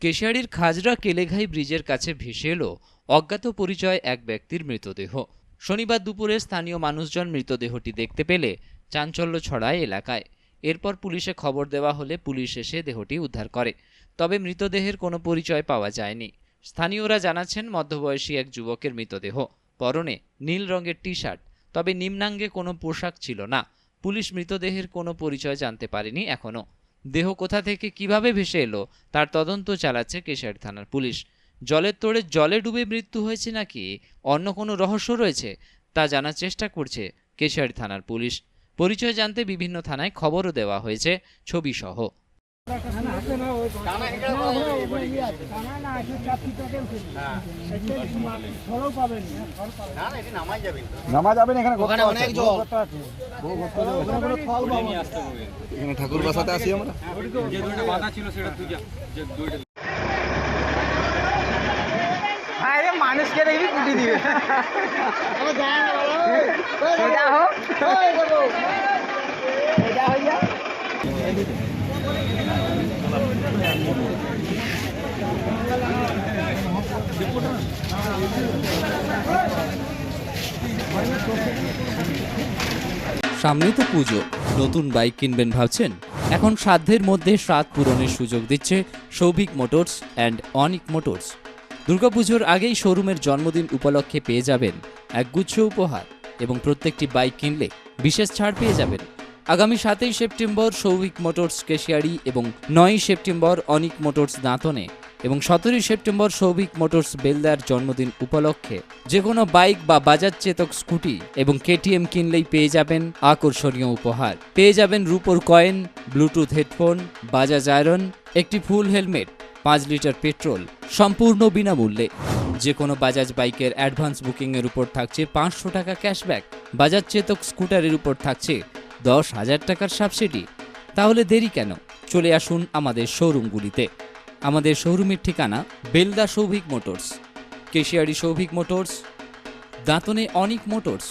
কেশিয়াড়ির খাজরা কেলেঘাই ব্রিজের কাছে ভেসে এলো অজ্ঞাত পরিচয় এক ব্যক্তির মৃতদেহ। শনিবার দুপুরে স্থানীয় মানুষজন মৃতদেহটি দেখতে পেলে চাঞ্চল্য ছড়ায় এলাকায়। এরপর পুলিশে খবর দেওয়া হলে পুলিশ এসে দেহটি উদ্ধার করে। তবে মৃতদেহের কোনো পরিচয় পাওয়া যায়নি। স্থানীয়রা জানাচ্ছেন, মধ্যবয়সী এক যুবকের মৃতদেহ। পরনে নীল রঙের টি শার্ট তবে নিম্নাঙ্গে কোনো পোশাক ছিল না। পুলিশ মৃতদেহের কোনো পরিচয় জানতে পারেনি এখনও দেহ কোথা থেকে কীভাবে ভেসে এলো, তার তদন্ত চালাচ্ছে কেশার থানার পুলিশ। জলের তোড়ে জলে ডুবে মৃত্যু হয়েছে নাকি, অন্য কোনো রহস্য রয়েছে, তা জানার চেষ্টা করছে কেশারি থানার পুলিশ। পরিচয় জানতে বিভিন্ন থানায় খবরও দেওয়া হয়েছে ছবি সহ নামা যাবেন এখানে ওখানে অনেক জল। এখানে ঠাকুর বাসাতে আসি আমরা। আরে মানুষকে দেখবি কুটি দিবে। সোজা হোক। সোজা যা সামনেই তো পুজো। নতুন বাইক কিনবেন ভাবছেন? এখন সাধ্যের মধ্যে স্বাদ পূরণের সুযোগ দিচ্ছে Souvik motors and Anik motors. দুর্গাপুজোর আগেই শোরুমের জন্মদিন উপলক্ষে পেয়ে যাবেন এক গুচ্ছ উপহার এবং প্রত্যেকটি বাইক কিনলে বিশেষ ছাড় পেয়ে যাবেন। আগামী সাতই সেপ্টেম্বর সৌভিক মোটরস কেশিয়ারি এবং নয়ই সেপ্টেম্বর অনিক মোটরস দাঁতনে এবং সতেরোই সেপ্টেম্বর সৌভিক মোটরস বেলদার জন্মদিন উপলক্ষে যে কোনো বাইক বা বাজাজ চেতক স্কুটি এবং কেটিএম কিনলেই পেয়ে যাবেন আকর্ষণীয় উপহার। পেয়ে যাবেন রুপোর coin, bluetooth headphone, Bajaj iron, একটি ফুল হেলমেট, পাঁচ লিটার পেট্রোল, সম্পূর্ণ বিনামূল্যে। যে কোনো বাজাজ বাইকের অ্যাডভান্স বুকিংয়ের উপর থাকছে পাঁচশো টাকা ক্যাশব্যাক। বাজাজ চেতক স্কুটারের উপর থাকছে দশ হাজার টাকার সাবসিডি। তাহলে দেরি কেন? চলে আসুন আমাদের শোরুমগুলিতে। আমাদের শোরুমের ঠিকানা বেলদা সৌভিক মোটরস কেশিয়ারি সৌভিক মোটরস দাঁতনে অনিক মোটরস।